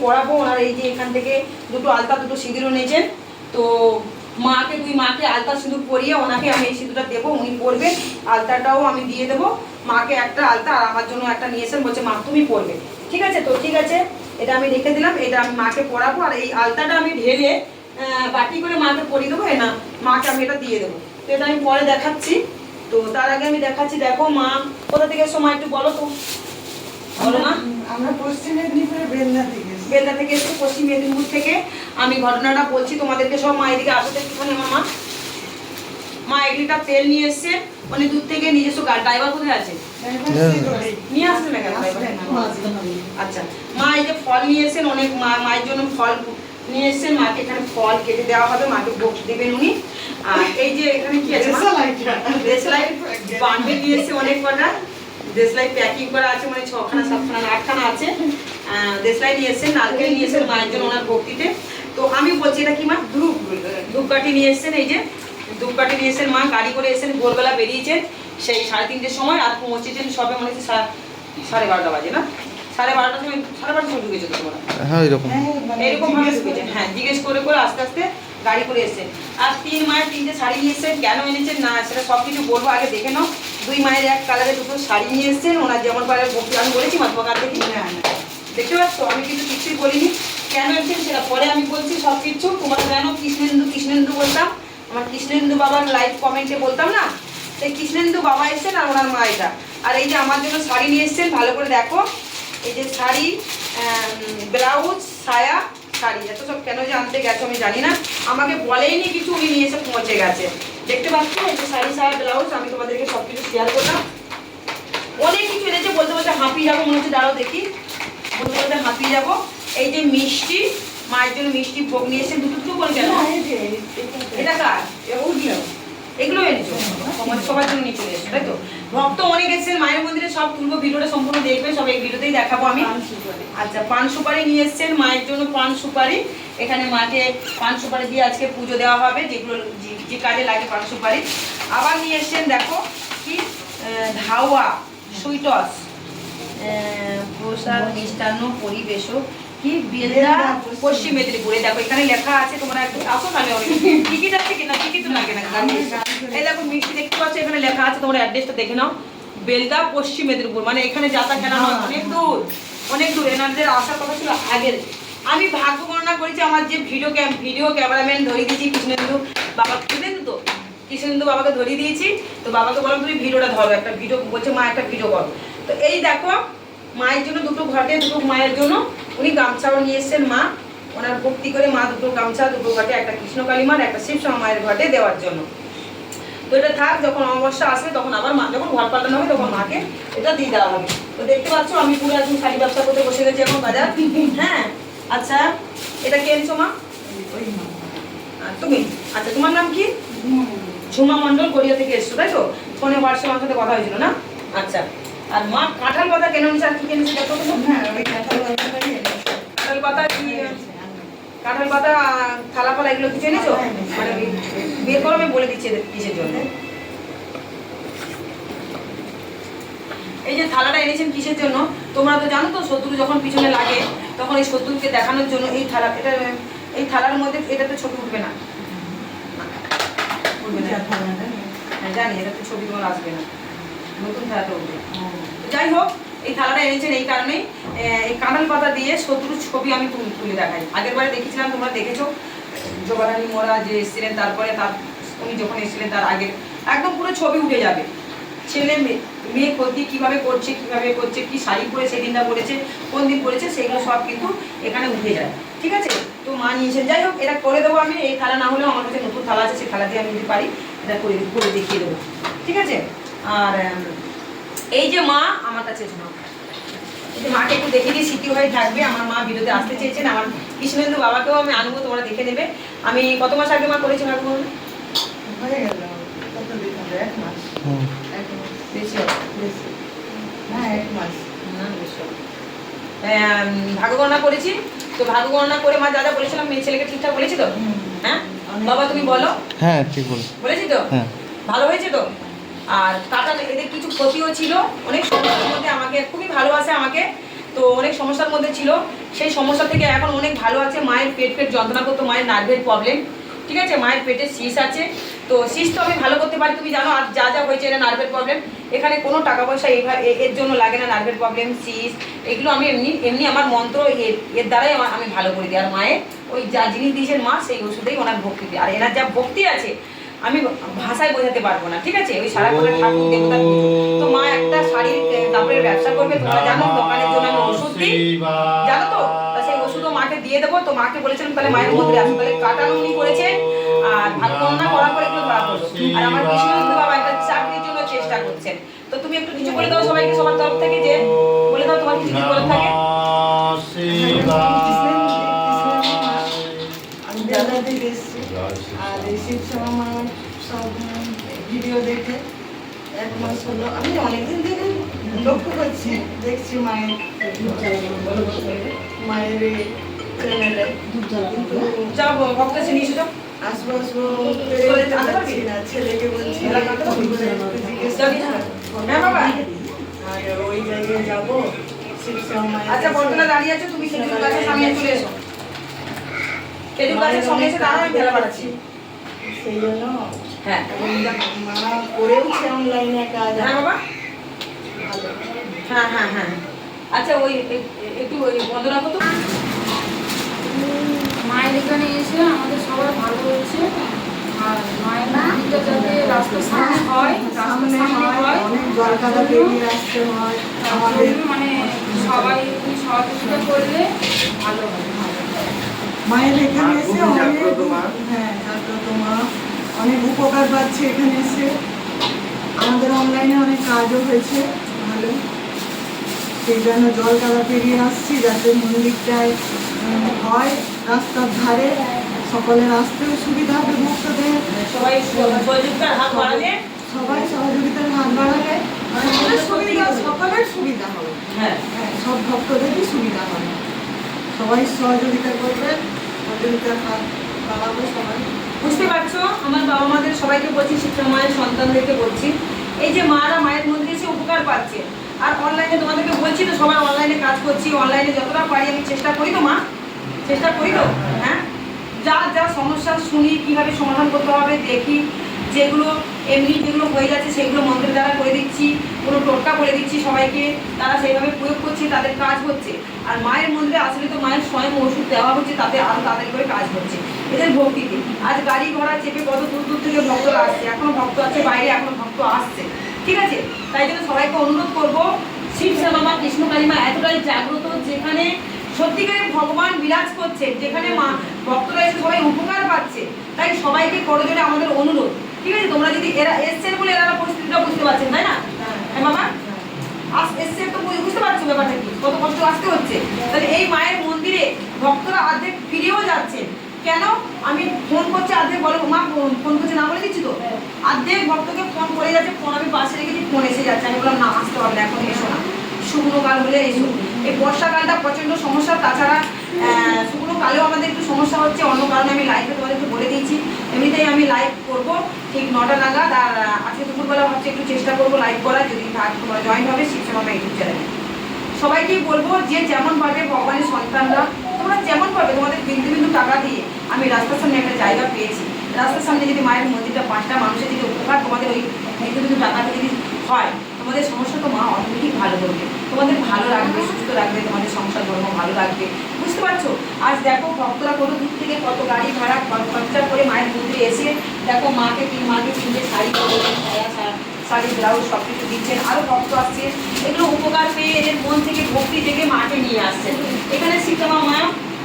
পড়াবো নিয়েছেন তো মাকে মাকে আলতা ওনাকে আমি দেবো, উনি আলতাটাও আমি দিয়ে দেবো। মাকে একটা আলতা, আর আমার জন্য একটা নিয়েছেন বলছে, মা, তুমি পরবে। ঠিক আছে তো, ঠিক আছে? এটা আমি রেখে দিলাম এটা আমি মাকে পরাবো আর এই আলতাটা আমি ঢেলে বাটি করে মাকে পরিয়ে দেবো না মাকে আমি এটা দিয়ে দেবো। তো এটা আমি পরে দেখাচ্ছি। তো তার আগে আমি দেখাচ্ছি দেখো মা কোথা থেকে সময় একটু বলো তো। বলো মা। আমরা পশ্চিম মেদিনীপুরের বেলদা থেকে এসেছি। বেলদা থেকে এসে পশ্চিম মেদিনীপুর থেকে। আমি ঘটনাটা বলছি তোমাদেরকে সব মা এদিকে আসতে একটুখানি আমার মা মা এক লিটার তেল নিয়ে এসছে মানে দূর থেকে নিজস্ব গাড়ি ড্রাইভার কোথায় আছে। নিয়ে আসবে না আচ্ছা মা এই যে ফল নিয়ে এসেছেন, অনেক মা মায়ের জন্য ফল নিয়ে এসেছেন, মাকে এখানে ফল কেটে দেওয়া হবে, মাকে ভোগ দেবেন উনি। আর এই যে এখানে কি আছে। দেশলাই বান্ডে দিয়ে এসছে অনেক কটা। দেশলাই প্যাকিং করা আছে মানে ছখানা, সাতখানা আটখানা আছে। দেশলাই নিয়ে এসছেন, নারকেল নিয়ে এসছেন মায়ের জন্য ওনার ভক্তিতে তো আমি বলছি, এটা কি মা? ধূপ ধূপকাঠি নিয়ে এসছেন, এই যে। ধূপকাঠি নিয়ে এসছেন মা গাড়ি করে এসেছেন ভোরবেলা বেরিয়েছেন সেই সাড়ে তিনটের সময় আর পৌঁছেছেন সবে মনে হচ্ছে সাড়ে বারোটা বাজে না? সাড়ে বারোটার সময় সাড়ে বারোটার সময় ঢুকেছে তোমরা? হ্যাঁ এরকম। হ্যাঁ, এরকম ভাবে ঢুকেছেন হ্যাঁ জিজ্ঞেস করে করে আস্তে আস্তে গাড়ি করে এসেছেন। আর তিন মায়ের তিনটে শাড়ি নিয়ে এসেছেন। কেন এনেছেন? না সেটা সব কিছু বলব আগে দেখে নাও। দুই মায়ের এক কালারে দুটো শাড়ি নিয়ে এসেছেন। ওনার যেমন পারে ভক্তি আমি বলেছি মা না, না। দেখতে পাচ্ছ? আমি কিন্তু কিছুই বলিনি। কেন এসেছেন সেটা পরে আমি বলছি সব কিছু তোমরা জানো কৃষ্ণেন্দু কৃষ্ণেন্দু বলতাম। আমার কৃষ্ণেন্দু বাবার লাইভ কমেন্টে বলতাম না? সেই কৃষ্ণেন্দু বাবা এসেছেন আর ওনার মা এটা। আর এই যে আমার জন্য শাড়ি নিয়ে এসেছেন, ভালো করে দেখো। এই যে শাড়ি ব্লাউজ সায়া, শাড়ি। এত সব কেন যে আনতে গেছো আমি জানি না। আমাকে বলেইনি কিছু, উনি নিয়ে এসে পৌঁছে গেছে। দেখতে পাচ্ছ এই যে শাড়ি, সায়া ব্লাউজ আমি তোমাদেরকে সব কিছু শেয়ার করলাম। অনেক কিছু এনেছে, বলতে বলতে হাঁপিয়ে যাব, মনে হচ্ছে দাঁড়াও দেখি। বলতে বলতে হাঁপিয়ে যাব। এই যে মিষ্টি মায়ের জন্য মিষ্টি ভোগ নিয়েছে দুটো দুটো করে না, এই এটা- কার। এগুলো এনেছো? তোমাদের সবার জন্য নিয়ে চলে এসছো তাই তো? ভক্ত অনেক এসেছেন মায়ের মন্দিরে সব তুলবো ভিডিওটা সম্পূর্ণ দেখবে সব এই ভিডিওতেই দেখাবো আমি। আচ্ছা পান সুপারি নিয়ে এসেছেন মায়ের জন্য পান সুপারি। এখানে মাকে পান সুপারি দিয়ে আজকে পুজো দেওয়া হবে যেগুলো যে- কাজে লাগে পান সুপারি। আবার নিয়ে এসেছেন দেখো কি? ধাওয়া সুইটস। প্রসাদ মিষ্টান্ন পরিবেশক। কি? বেলদা পশ্চিম মেদিনীপুরে। দেখো এখানে লেখা আছে তোমরা একটু আসো না অনেক টিকিট আছে কিনা টিকিট তো লাগে না গাড়ি এই দেখো মিষ্টি দেখতে পাচ্ছ এখানে লেখা আছে তোমরা অ্যাড্রেসটা দেখে নাও। বেলদা পশ্চিম মেদিনীপুর। মানে এখানে যাতায়াত কেন নয় অনেক দূর অনেক দূর। এনাদের আসার কথা ছিল আগের। আমি ভাগ্য গণনা করেছি আমার যে ভিডিও ক্যাম ভিডিও ক্যামেরাম্যান ধরিয়ে দিয়েছি কৃষ্ণেন্দু বাবা কৃষ্ণেন্দু তো? কৃষ্ণেন্দু বাবাকে ধরিয়ে দিয়েছি। তো বাবাকে বললাম তুমি ভিডিওটা ধরো একটা ভিডিও বলছে মা একটা ভিডিও করো তো এই দেখো মায়ের জন্য দুটো ঘটে দুটো মায়ের জন্য। উনি গামছাও নিয়ে এসেছেন মা। ওনার ভক্তি করে মা দুটো গামছা দুটো ঘটে একটা কৃষ্ণকালী মার একটা শিবসমা মায়ের ঘটে দেওয়ার জন্য। তো এটা থাক যখন অমাবস্যা আসবে তখন আবার মা যখন ঘর পাল্টানো হবে তখন মাকে এটা দিয়ে দেওয়া হবে। তো দেখতে পাচ্ছ আমি পুরো একদম শাড়ি ব্যবসা করতে বসে গেছি এখন বাজার। হ্যাঁ? আচ্ছা এটা কে এনেছো মা? তুমি। আচ্ছা তোমার নাম কি? ঝুমা মণ্ডল। গড়িয়া থেকে এসছো তাই তো? ফোনে হোয়াটসঅ্যাপ আমার সাথে কথা হয়েছিল না? আচ্ছা। আর মা কাঁঠাল পাতা কেন নিচ্ছে আর কি দেখো তো। হ্যাঁ, ওই কাঁঠাল পাতা কি কাঁঠাল পাতা থালা এগুলো কিছু এনেছো? মানে বের করো আমি বলে দিচ্ছি কিসের জন্য। এই যে থালাটা এনেছেন কিসের জন্য? তোমরা তো জানো তো শত্রু যখন পিছনে লাগে তখন এই শত্রুকে দেখানোর জন্য এই থালা এটা এই থালার মধ্যে এটাতে ছবি উঠবে না। উঠবে। হ্যাঁ জানি এটাতে ছবি তোমার আসবে না। নতুন থালাটা উঠবে। হ্যাঁ। যাই হোক এই থালাটা এনেছেন এই কারণেই এই কাঁঠাল পাতা দিয়ে শত্রুর ছবি আমি তুলে দেখাই। আগের বারে দেখেছিলাম, তোমরা দেখেছ? জোগারানি মোরা যে এসেছিলেন, তারপরে তার উনি যখন এসেছিলেন, তার আগে। একদম পুরো ছবি উঠে যাবে। ছেলে মেয়ে মেয়ে ক্ষতি কীভাবে করছে কীভাবে করছে, কি শাড়ি পরে সেদিনটা পরেছে, কোন দিন পরেছে, সেগুলো সব কিন্তু এখানে উঠে যায়। ঠিক আছে? তো মা নিয়েছেন। যাই হোক, এটা করে দেবো আমি। এই থালা না হলেও আমার কাছে নতুন থালা আছে সেই থালা দিয়ে আমি যদি পারি, এটা করে করে দেখিয়ে দেবো। ঠিক আছে? আর এই যে মা আমার কাছে এসো মা। মাকে একটু দেখে দিয়ে স্মৃতি হয়ে থাকবে আমার মা বিরোধে আসতে চেয়েছেন আমার কৃষ্ণেন্দু বাবাকেও আমি আনব তোমরা দেখে নেবে আমি কত মাস আগে মা করেছি ভাগ্য বলুন? হয়ে গেল। কত দিন হবে? এক মাস। হুম। এক মাস। বেশি বেশি। না, এক মাস। না, বেশি হবে। ভাগ্য গণনা করেছি তো ভাগ্য গণনা করে মা যা বলেছিলাম মেয়ে ছেলেকে ঠিকঠাক বলেছি তো হ্যাঁ বাবা তুমি বলো হ্যাঁ ঠিক বল বলেছি তো হ্যাঁ ভালো হয়েছে তো আর কাটা এদের কিছু ক্ষতিও ছিল। অনেক সমস্যার মধ্যে আমাকে, খুবই ভালোবাসে আমাকে। তো অনেক সমস্যার মধ্যে ছিল। সেই সমস্যা থেকে এখন অনেক ভালো আছে। মায়ের পেট পেট যন্ত্রণা করতো, মায়ের নার্ভের প্রবলেম ঠিক আছে? মায়ের পেটে শীষ আছে। তো শীষ তো আমি ভালো করতে পারি। তুমি জানো আর যা যা হয়েছে এটা নার্ভের প্রবলেম এখানে কোনো টাকা পয়সা এইভাবে এর জন্য লাগে না নার্ভের প্রবলেম শীষ। এগুলো আমি এমনি এমনি আমার মন্ত্র এর এর দ্বারাই আমি ভালো করে দিই। আর মায়ের ওই যা জিনিস দিয়েছেন মা, সেই ওষুধেই ওনার ভক্তি দিই। আর এনার যা ভক্তি আছে আমি ভাষায় বোঝাতে পারব না ঠিক আছে? ওই সারাক্ষণের ঠাকুর দেবতার পুজো। তো মা একটা শাড়ির কাপড়ের ব্যবসা করবে তোমরা জানো দোকানের জন্য আমি ওষুধ দিই। জানো তো? তা সেই ওষুধও মাকে দিয়ে দেবো তো মাকে বলেছিলাম তাহলে মায়ের মধ্যে আসো তাহলে কাটানো উনি করেছে আর ভালো গণনা করার পরে এগুলো ধরা পড়ল আর আমার কৃষ্ণবন্ধু বাবা একটা চাকরির জন্য চেষ্টা করছেন। তো তুমি একটু কিছু বলে দাও সবাইকে সবার তরফ থেকে যে বলে দাও তোমার কিছু কিছু বলে থাকে। আমি বেলা থেকে এসেছি আর এই শিব সব ভিডিও দেখে এক মাস হলো। আমি অনেকদিন থেকে লক্ষ্য করছি দেখছি মায়ের মায়ের চ্যানেলে। কিন্তু ভক্ত নিয়ে আসব আসব। না ছেলেকে বলছি। হ্যাঁ। বাবা। আর ওই জায়গায় যাব। শিব সেবা মায়ের আচ্ছা। দাঁড়িয়ে আছো তুমি খেজুর গাছের সামনে চলে এসো। খেজুর গাছের সামনে এসে দাঁড়াও আমি ভেলা বাড়াচ্ছি সেই জন্য হ্যাঁ। মা করেওছে অনলাইনে কাজ হ্যাঁ বাবা। হ্যাঁ হ্যাঁ হ্যাঁ। আচ্ছা ওই একটু ওই বন্ধ রাখো তো মায়ের এখানে এসে আমাদের সবার ভালো হয়েছে আর মায়ের মন্দিরটা যাতে রাস্তার সামনে হয় রাস্তার সামনে হয় হয় আসতে হয়। আমাদের মানে সবাই একটু সহযোগিতা করলে ভালো হয় মায়ের এখানে এসে অনেক হ্যাঁ জাগ্রত মা। অনেক উপকার পাচ্ছে এখানে এসে। আমাদের অনলাইনে অনেক কাজও হয়েছে ভালো। সেই জন্য জল কাদা পেরিয়ে আসছি যাতে মন্দিরটায় হয় রাস্তার ধারে। সকলের আসতেও সুবিধা হবে ভক্তদের। সবাই সহযোগিতার হাত বাড়ালে। সবাই সহযোগিতার হাত বাড়ালে। সকলের সুবিধা সকলের সুবিধা হবে। হ্যাঁ হ্যাঁ সব ভক্তদেরই সুবিধা হবে। সবাই সহযোগিতা করবে সহযোগিতার বাবা মা সবাই। বুঝতে পারছ? আমার বাবা মাদের সবাইকে বলছি শিক্ষা মায়ের সন্তানদেরকে বলছি। এই যে মারা মায়ের মধ্যে এসে উপকার পাচ্ছে। আর অনলাইনে তোমাদেরকে বলছি তো, সবাই অনলাইনে কাজ করছি অনলাইনে যতটা পারি আমি চেষ্টা করি তো, মা? চেষ্টা করি তো? হ্যাঁ? যা যা সমস্যা শুনি, কীভাবে সমাধান করতে হবে, দেখি। যেগুলো এমনি যেগুলো হয়ে যাচ্ছে সেগুলো মন্ত্রের দ্বারা করে দিচ্ছি, কোনো টোটকা করে দিচ্ছি সবাইকে, তারা সেইভাবে প্রয়োগ করছে, তাদের কাজ হচ্ছে। আর মায়ের মন্দিরে আসলে তো মায়ের স্বয়ং ওষুধ দেওয়া হচ্ছে, তাতে আরও তাদের করে কাজ হচ্ছে। এদের ভক্তিতে। আজ গাড়ি ঘোড়া চেপে কত দূর দূর থেকে ভক্তরা আসছে, এখনও ভক্ত আছে বাইরে, এখনও ভক্ত আসছে। ঠিক আছে? তাই জন্য সবাইকে অনুরোধ করব, শিব শ্যামা কৃষ্ণ কালিমা এতটাই জাগ্রত, যেখানে সত্যিকারের ভগবান বিরাজ করছে যেখানে মা ভক্তরা এসে সবাই উপকার পাচ্ছে। তাই সবাইকে করজোরে আমাদের অনুরোধ। ঠিক আছে তোমরা যদি এরা এসছেন বলে এরা পরিস্থিতিটা বুঝতে পারছেন, তাই না? হ্যাঁ বাবা। আস, এসছে তো বুঝতে পারছ ব্যাপারটা কি? কত কষ্ট আসতে হচ্ছে। তাহলে এই মায়ের মন্দিরে ভক্তরা অর্ধেক ফিরেও যাচ্ছেন কেন? আমি ফোন করছি, অর্ধেক বলে, মা ফোন- ফোন করছে না বলে দিচ্ছি তো? অর্ধেক ভক্তকে ফোন করে যাচ্ছে ফোন আমি পাশে রেখেছি ফোন এসে যাচ্ছে। আমি বললাম, না, আসতে না, এখন এসো না। শুকনো কাল হলে এসো। এই বর্ষাকালটা প্রচণ্ড সমস্যা, তাছাড়া শুকনো কালেও আমাদের একটু সমস্যা হচ্ছে, অন্য কারণে আমি লাইভে তোমাদের একটু বলে দিয়েছি। এমনিতেই আমি লাইভ করব, ঠিক নটা নাগাদ, আর আজকে দুপুরবেলা ভাবছি একটু চেষ্টা করব লাইভ করার, যদি তোমরা জয়েন হবে শিবসেবা ইউটিউব চ্যানেলে সবাইকেই বলব, যে যেমন পারবে ভগবানের সন্তানরা তোমরা যেমন পাবে তোমাদের বিন্দু বিন্দু টাকা দিয়ে আমি রাস্তার সামনে একটা জায়গা পেয়েছি। রাস্তার সামনে যদি মায়ের মন্দিরটা পাঁচটা মানুষের যদি উপকার তোমাদের ওই বিন্দু বিন্দু টাকাতে যদি হয় তোমাদের সমস্যা তো মা অটোমেটিক ভালো করবে তোমাদের ভালো রাখবে সুস্থ রাখবে তোমাদের সংসার ধর্ম ভালো রাখবে বুঝতে পারছ? আজ দেখো ভক্তরা কত দূর থেকে কত গাড়ি ভাড়া খরচা করে মায়ের মন্দিরে এসে দেখো মাকে, তিন মাকে তিনটে শাড়ি শাড়ি ব্লাউজ সব কিছু দিচ্ছেন। আরও ভক্ত আসছে। এগুলো উপকার পেয়ে এদের মন থেকে ভক্তি থেকে মাকে নিয়ে আসছে। এখানে সীতামা মা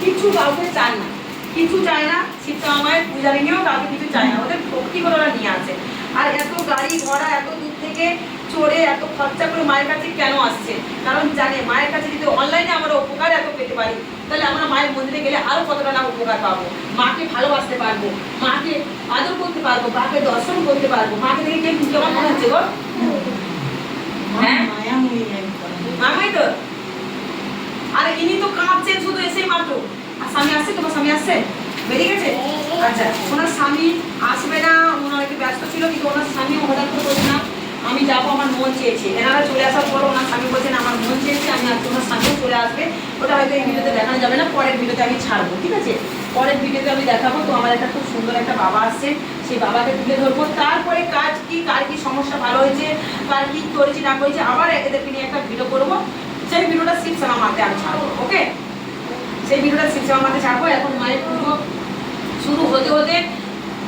কিছু কাউকে চান না। কিছু চায় না, সীতামা মায়ের নিয়েও কাউকে কিছু চায় না। ওদের ভক্তি করে ওরা নিয়ে আসে আর এত গাড়ি ঘোড়া এত দূর থেকে চড়ে এত খরচা করে মায়ের কাছে কেন আসছে? কারণ জানে, মায়ের কাছে যদি অনলাইনে আমরা উপকার এত পেতে পারি, তাহলে আমরা মায়ের মন্দিরে গেলে আরও কতটা না উপকার পাবো? মাকে ভালোবাসতে পারব, মাকে আদর করতে পারব মাকে দর্শন করতে পারব। মাকে দেখে কেমন মনে হচ্ছে গো? হ্যাঁ? তো? আর ইনি তো কাঁদছেন শুধু এসেই মাত্র। এসছে বেরিয়ে গেছে? আচ্ছা ওনার স্বামী আসবে না, ওনার একটু ব্যস্ত ছিল, কিন্তু ওনার স্বামী হঠাৎ করে না আমি যাব, আমার মন চেয়েছে। এনারা চলে আসার পর ওনার স্বামী বলছেন, আমার মন চেয়েছে, আমি আজকে ওনার স্বামীও চলে আসবে। ওটা হয়তো এই ভিডিওতে দেখানো যাবে না, পরের ভিডিওতে আমি ছাড়বো, ঠিক আছে? পরের ভিডিওতে আমি দেখাবো। তো আমার একটা খুব সুন্দর একটা বাবা আসছে, সেই বাবাকে তুলে ধরবো। তারপরে কাজ কি, কার কি সমস্যা ভালো হয়েছে, কার কি করেছি, না করেছি, আবার এদেরকে নিয়ে একটা ভিডিও করব। সেই ভিডিওটা শিব সেবা মাতে আমি ছাড়বো, ওকে? সেই ভিডিওটা শিব সেবা মাতে ছাড়বো। এখন মায়ের পুজো শুরু হতে হতে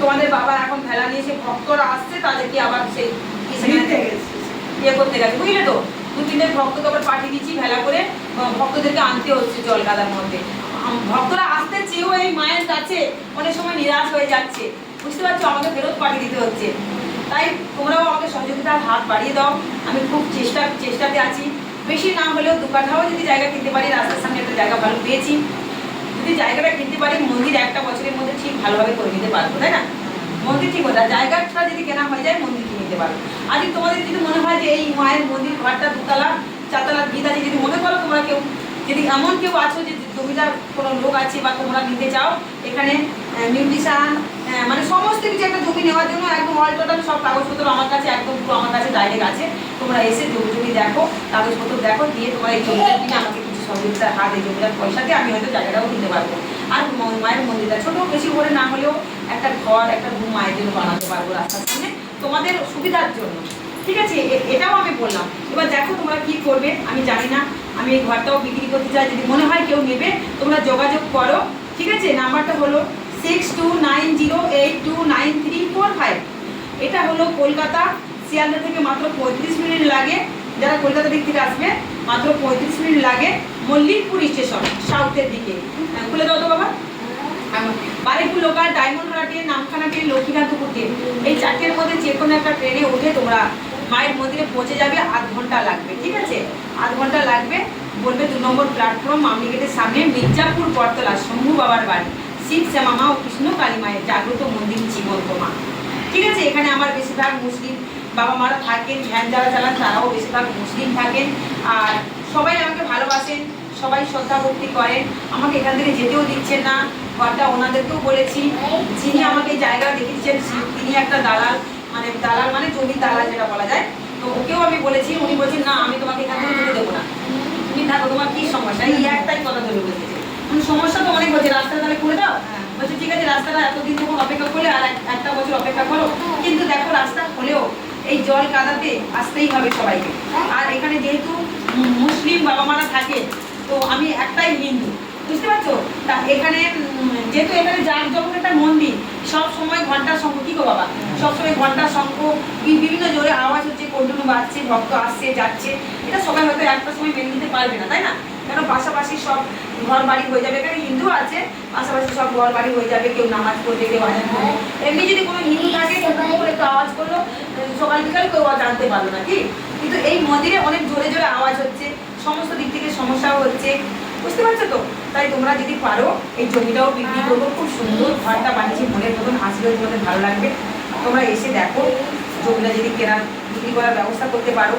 তোমাদের বাবা এখন ভেলা নিয়ে সে ভক্তরা আসছে, তাদেরকে আবার সেই। ইয়ে দু তিনটে ভক্তকে আবার পাঠিয়ে দিচ্ছি, ভেলা করে ভক্তদেরকে আনতে হচ্ছে জল গাদার মধ্যে ভক্তরা আসতে চেয়েও এই মায়ের কাছে অনেক সময় নিরাশ হয়ে যাচ্ছে। বুঝতে পারছ? আমাকে ফেরত পাঠিয়ে দিতে হচ্ছে। তাই তোমরাও আমাকে সহযোগিতার হাত বাড়িয়ে দাও। আমি খুব চেষ্টা, চেষ্টাতে আছি। বেশি না হলেও দু কাঠাও যদি জায়গা কিনতে পারি, রাস্তার সামনে একটা জায়গা ভালো পেয়েছি। যদি জায়গাটা কিনতে পারি, মন্দির একটা বছরের মধ্যে ঠিক ভালোভাবে করে নিতে পারব, তাই না? মন্দির ঠিক কথা জায়গাটা যদি কেনা হয়ে যায়, মন্দির নিতে পারব। আর যদি তোমাদের যদি মনে হয় যে এই মায়ের মন্দির, ঘরটা দুতলা, চারতলা ভিত আছে, যদি মনে করো তোমরা কেউ, যদি এমন কেউ আছো যে জমিদার কোনো লোক আছে বা তোমরা নিতে চাও, এখানে মিউজিশিয়ান মানে সমস্ত কিছু একটা জমি নেওয়ার জন্য একদম অল টোটাল সব কাগজপত্র আমার কাছে, একদম পুরো আমার কাছে ডাইরেক্ট আছে। তোমরা এসে জমি জমি দেখো, কাগজপত্র দেখো, দিয়ে তোমরা এই জমিটা কিনে আমাকে কিছু সহযোগিতার হাত এই পয়সাতে আমি হয়তো জায়গাটাও কিনতে পারব। আর মায়ের মন্দিরটা। ছোট বেশি করে না হলেও একটা ঘর, একটা রুম মায়ের জন্য বানাতে পারব রাস্তার সামনে। তোমাদের সুবিধার জন্য। ঠিক আছে? এটাও আমি বললাম। এবার দেখো তোমরা কি করবে, আমি জানি না। আমি এই ঘরটাও বিক্রি করতে চাই। যদি মনে হয় কেউ নেবে, তোমরা যোগাযোগ করো। ঠিক আছে? নাম্বারটা হলো six two nine zero eight two nine three four five এটা হলো কলকাতা। শিয়ালদা থেকে মাত্র পঁয়ত্রিশ মিনিট লাগে। যারা কলকাতা দিক থেকে আসবে, মাত্র পঁয়ত্রিশ মিনিট লাগে। মল্লিকপুর স্টেশন সাউথের দিকে। হ্যাঁ, খুলে দাও তো বাবা। বারেপুর লোকাল ডায়মন্ড হাটে নামখানাটে লক্ষ্মীকান্তপুর ট্রেন এই চারটের মধ্যে যে কোনো একটা ট্রেনে উঠে তোমরা মায়ের মন্দিরে পৌঁছে যাবে আধ ঘণ্টা লাগবে ঠিক আছে? আধ ঘণ্টা লাগবে বলবে দু নম্বর প্ল্যাটফর্ম মামনি গেটের সামনে মির্জাপুর বটতলা শম্ভু বাবার বাড়ি। শিব শ্যামা মা ও কৃষ্ণ কালী মায়ের জাগ্রত মন্দির জীবন্ত মা ঠিক আছে? এখানে আমার বেশিরভাগ মুসলিম বাবা মারা থাকেন ধ্যান যারা চালান তারাও বেশিরভাগ মুসলিম থাকেন। আর সবাই আমাকে ভালোবাসেন, সবাই শ্রদ্ধা ভক্তি করেন। আমাকে এখান থেকে যেতেও দিচ্ছেন না। ঘরটা ওনাদেরকেও বলেছি, যিনি আমাকে জায়গা দেখিয়েছেন তিনি একটা দালাল মানে দালাল মানে জমি দালাল যেটা বলা যায়। তো ওকেও আমি বলেছি, উনি বলছেন, না, আমি তোমাকে এখান থেকে যেতে দেবো না। তুমি থাকো, তোমার কি সমস্যা? এই একটাই কথা ধরে বলতেছে মানে সমস্যা তো অনেক হচ্ছে রাস্তা তাহলে করে দাও। বলছে, ঠিক আছে, রাস্তাটা এতদিন যখন অপেক্ষা করলে, আর একটা বছর অপেক্ষা করো। কিন্তু দেখো, রাস্তা হলেও এই জল কাদাতে আসতেই হবে সবাইকে। আর এখানে যেহেতু মুসলিম বাবা মারা থাকে। তো আমি একটাই হিন্দু। বুঝতে পারছ? তা এখানে যেহেতু এখানে যার যখন একটা মন্দির, সব সময় ঘণ্টার শঙ্খ কি গো বাবা? সব সময় ঘণ্টার শঙ্খ বিভিন্ন জোরে আওয়াজ হচ্ছে কন্টিনিউ বাজছে ভক্ত আসছে, যাচ্ছে। এটা সবাই হয়তো একটা সময় মেনে নিতে পারবে না, তাই না? কেন পাশাপাশি সব ঘর বাড়ি হয়ে যাবে। এখানে হিন্দু আছে, পাশাপাশি সব ঘর বাড়ি হয়ে যাবে, কেউ নামাজ পড়বে, কেউ আজান করবে এমনি যদি কোনো হিন্দু থাকে একটু আওয়াজ করল, সকাল বিকাল কেউ জানতে পারল না, কি? কিন্তু এই মন্দিরে অনেক জোরে জোরে আওয়াজ হচ্ছে সমস্ত দিক থেকে সমস্যাও হচ্ছে। বুঝতে পারছ তো? তাই তোমরা যদি পারো এই জমিটাও বিক্রি করব। খুব সুন্দর ঘরটা বানিয়েছি মনের মতন আসলে তোমাদের ভালো লাগবে। তোমরা এসে দেখো জমিটা যদি কেনার বিক্রি করার ব্যবস্থা করতে পারো।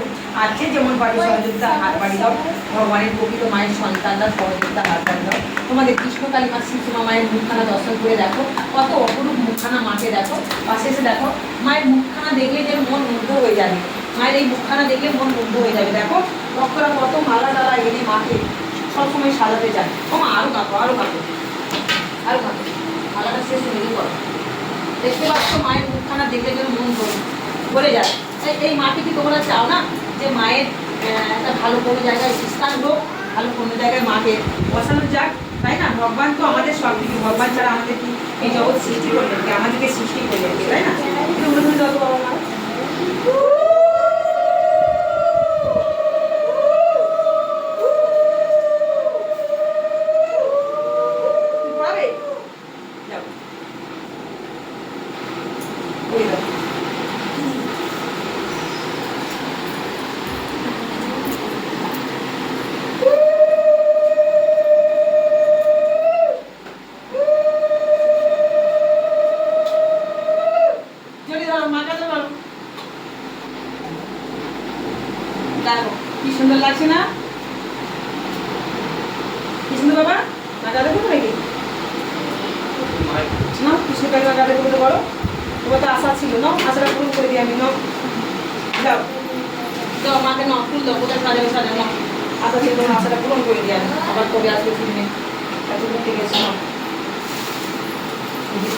যে যেমন পারি সহযোগিতা হাত বাড়ি দাও। ভগবানের প্রকৃত মায়ের সন্তানরা সহযোগিতা হাত বাড়ি দাও। তোমাদের কৃষ্ণকালী মা শিশুমা মায়ের মুখখানা দর্শন করে দেখো। কত অপরূপ মুখখানা মাকে দেখো। পাশে এসে দেখো মায়ের মুখখানা দেখলে যে মন মুগ্ধ হয়ে যাবে। মায়ের এই মুখখানা দেখলে মন মুগ্ধ হয়ে যাবে। দেখো ভক্তরা কত মালা টালা এনে মাকে সবসময় সাজাতে যায় ও মা, আরও কাঁপো আরও কাঁপো আরও কাঁপো মালাটা শেষ হয়ে করো দেখতে পাচ্ছ, মায়ের মুখখানা দেখলে যেন মন ভরে যায়। এই- মাকে কি তোমরা চাও না যে মায়ের একটা ভালো কোনো জায়গায় স্থান হোক, ভালো কোনো জায়গায় মাকে বসানো যাক? তাই না? ভগবান তো আমাদের সব কিছু ভগবান ছাড়া আমাদের কি এই জগৎ সৃষ্টি করলেন কি আমাদেরকে সৃষ্টি করলেন কি তাই না একটু উলুধুলি দাও তো বাবা মা তুমি পড়াবে? যাও। পড়িয়ে দাও। জড়িয়ে ধরো, মার কাছে ধরো। দেখো, কি সুন্দর লাগছে না? কি সুন্দর বাবা? মাটা দেখো নাকি? মিষ্টি প্যাকেট গাড়ি করতে পারো? তোমার তো আশা ছিল না আশাটা পূরণ করে দিই আমি নাও। যাও। দাও মাকে নাও ফুল দাও কোথায় সাজাবে সাজাও নাও। আশা ছিল তোমার আশাটা পূরণ করে দিই আমি আবার কবে আসবে ফিল্মে এত দূর থেকে এসে নাও।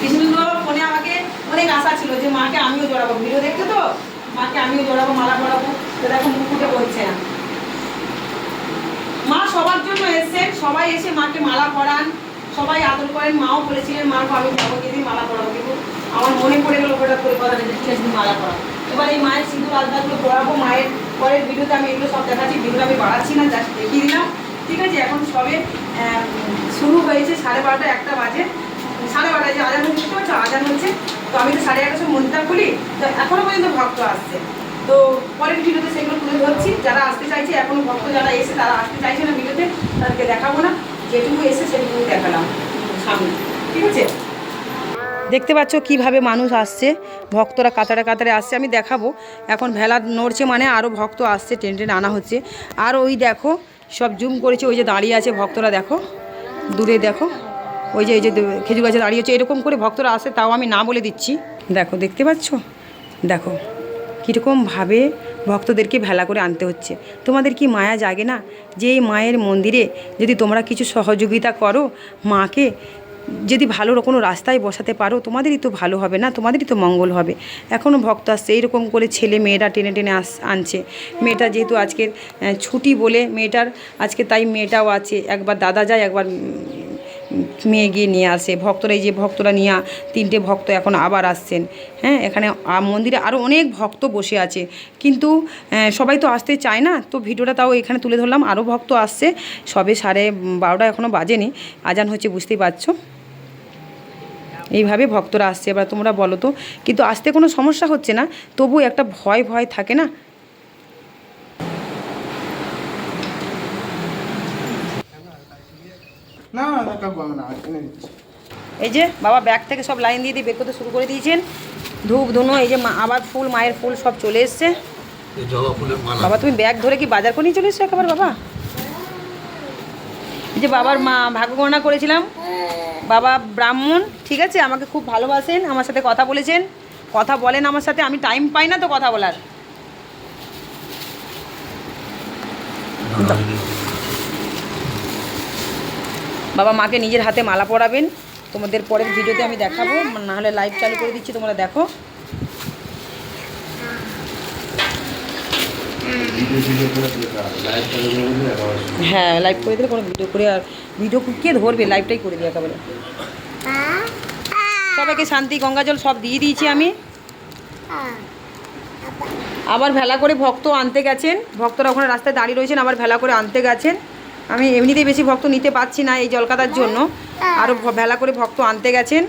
কৃষ্ণচন্দ্র বাবা ফোনে আমাকে অনেক আশা ছিল যে মাকে আমিও জড়াবো ভিডিও দেখতে তো? মাকে আমিও জড়াবো, মালা পরাবো তো দেখো মুখ বলছে না। মা সবার জন্য এসে সবাই এসে মাকে মালা পরান, সবাই আদর করেন, মাও বলেছিলেন, মা আমি যাব দিদি, মালা পরাবো কিন্তু আমার মনে পড়ে গেল ওটা করে কথা ঠিক আছে মালা পরাও। এবার এই মায়ের সিঁদুর, আলতাগুলো পরাবো, মায়ের পরের ভিডিওতে আমি এগুলো সব দেখাচ্ছি ভিডিও আমি বাড়াচ্ছি না জাস্ট দেখিয়ে দিলাম। ঠিক আছে, এখন সবে শুরু হয়েছে সাড়ে বারোটা, একটা বাজে, সাড়ে বারোটায় যে আজান হচ্ছে আজান হচ্ছে। তো আমি তো সাড়ে সময় মন্দিরটা খুলি, তো এখনও পর্যন্ত ভক্ত আসছে। তো পরের ভিডিওতে সেগুলো তুলে ধরছি। যারা আসতে চাইছে, এখনও ভক্ত যারা এসে তারা আসতে চাইছে না ভিডিওতে, তাদেরকে দেখাবো না। যেটুকু এসে সেটুকু দেখালাম সামনে। ঠিক আছে? দেখতে পাচ্ছ কীভাবে মানুষ আসছে। ভক্তরা কাতারে কাতারে আসছে, আমি দেখাবো। এখন ভেলা নড়ছে মানে আরও ভক্ত আসছে, টেনে টেনে আনা হচ্ছে। আর ওই দেখো, সব জুম করেছে, ওই যে দাঁড়িয়ে আছে ভক্তরা, দেখো। দূরে দেখো। ওই যে, এই যে খেজুর গাছে দাঁড়িয়ে হচ্ছে এরকম করে ভক্তরা আসে, তাও আমি না বলে দিচ্ছি। দেখো, দেখতে পাচ্ছ? দেখো কীরকমভাবে ভক্তদেরকে ভেলা করে আনতে হচ্ছে। তোমাদের কি মায়া জাগে না যে এই মায়ের মন্দিরে যদি তোমরা কিছু সহযোগিতা করো, মাকে যদি ভালো কোনো রাস্তায় বসাতে পারো, তোমাদেরই তো ভালো হবে না, তোমাদেরই তো মঙ্গল হবে। এখনও ভক্ত আসছে এইরকম করে ছেলে মেয়েরা টেনে টেনে আস, আনছে। মেয়েটা যেহেতু আজকের ছুটি বলে, মেয়েটার আজকে তাই মেয়েটাও আছে, একবার দাদা যায়, একবার মেয়ে গিয়ে নিয়ে আসে। ভক্তরা, এই যে ভক্তরা নিয়ে, তিনটে ভক্ত এখন আবার আসছেন। হ্যাঁ এখানে মন্দিরে আরও অনেক ভক্ত বসে আছে। কিন্তু সবাই তো আসতে চায় না। তো ভিডিওটা তাও এখানে তুলে ধরলাম। আরও ভক্ত আসছে। সবে সাড়ে বারোটা এখনও বাজেনি। আজান হচ্ছে, বুঝতেই পারছ? এইভাবে ভক্তরা আসছে। এবার তোমরা বলো তো, কিন্তু আসতে কোনো সমস্যা হচ্ছে না? তবু একটা ভয় ভয় থাকে না? না না না কাকু আমি না এনে দিচ্ছি এই যে বাবা ব্যাগ থেকে সব লাইন দিয়ে দিয়ে বের করতে শুরু করে দিয়েছেন ধূপ ধুনো এই যে মা- আবার ফুল মায়ের ফুল সব চলে এসছে এই জবা ফুলের মালা বাবা তুমি ব্যাগ ধরে কি বাজার করে নিয়ে চলে এসছো একেবারে বাবা এই যে বাবার মা ভাগ্য গণনা করেছিলাম বাবা ব্রাহ্মণ ঠিক আছে আমাকে খুব ভালোবাসেন আমার সাথে কথা বলেছেন কথা বলেন আমার সাথে আমি টাইম পাই না তো কথা বলার বাবা মাকে নিজের হাতে মালা পরাবেন। তোমাদের পরের ভিডিওতে আমি দেখাবো, না হলে লাইভ চালু করে দিচ্ছি, তোমরা দেখো। হ্যাঁ লাইভ করে দিলে কোনো ভিডিও করে আর ভিডিও কে ধরবে? লাইভটাই করে দিই একেবারে। সবাইকে শান্তি, গঙ্গা জল সব দিয়ে দিয়েছি আমি। আবার ভেলা করে ভক্ত আনতে গেছেন। ভক্তরা ওখানে রাস্তায় দাঁড়িয়ে রয়েছেন, আবার ভেলা করে আনতে গেছেন। আমি এমনিতেই বেশি ভক্ত নিতে পারছি না এই জলকাতার জন্য। আরও ভেলা করে ভক্ত আনতে গেছেন।